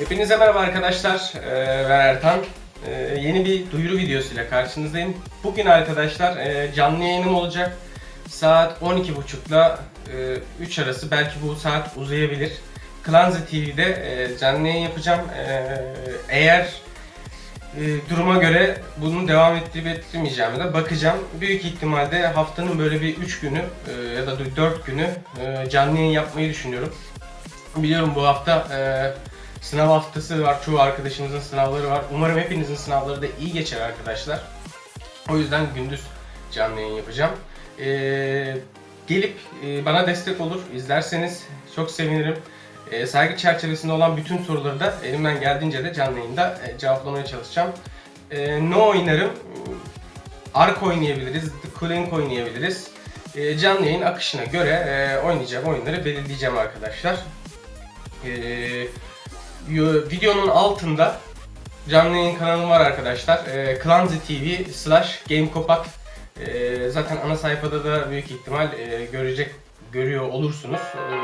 Hepinize merhaba arkadaşlar. Ee, ben Ertan. Ee, yeni bir duyuru videosuyla karşınızdayım. Bugün arkadaşlar e, canlı yayınım olacak. Saat 12.30'da 3 arası. Belki bu saat uzayabilir. Klanze TV'de e, canlı yayın yapacağım. E, eğer e, duruma göre bunun devam ettirip ettirmeyeceğime de bakacağım. Büyük ihtimalle haftanın böyle bir 3 günü e, ya da 4 günü e, canlı yayın yapmayı düşünüyorum. Biliyorum bu hafta e, sınav haftası var. Çoğu arkadaşımızın sınavları var. Umarım hepinizin sınavları da iyi geçer arkadaşlar. O yüzden gündüz canlı yayın yapacağım. E, gelip e, bana destek olur, izlerseniz çok sevinirim. E, saygı çerçevesinde olan bütün soruları da elimden geldiğince de canlı yayında e, cevaplamaya çalışacağım. E, ne oynarım? Ark oynayabiliriz, The Clank oynayabiliriz. E, canlı yayın akışına göre e, oynayacağım oyunları belirleyeceğim arkadaşlar. E, yo- videonun altında canlı yayın kanalım var arkadaşlar. E, Clanzy TV slash GameCopat. E, zaten ana sayfada da büyük ihtimal e, görecek görüyor olursunuz. E,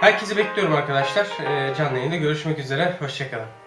herkesi bekliyorum arkadaşlar. E, canlı yayında görüşmek üzere. Hoşçakalın.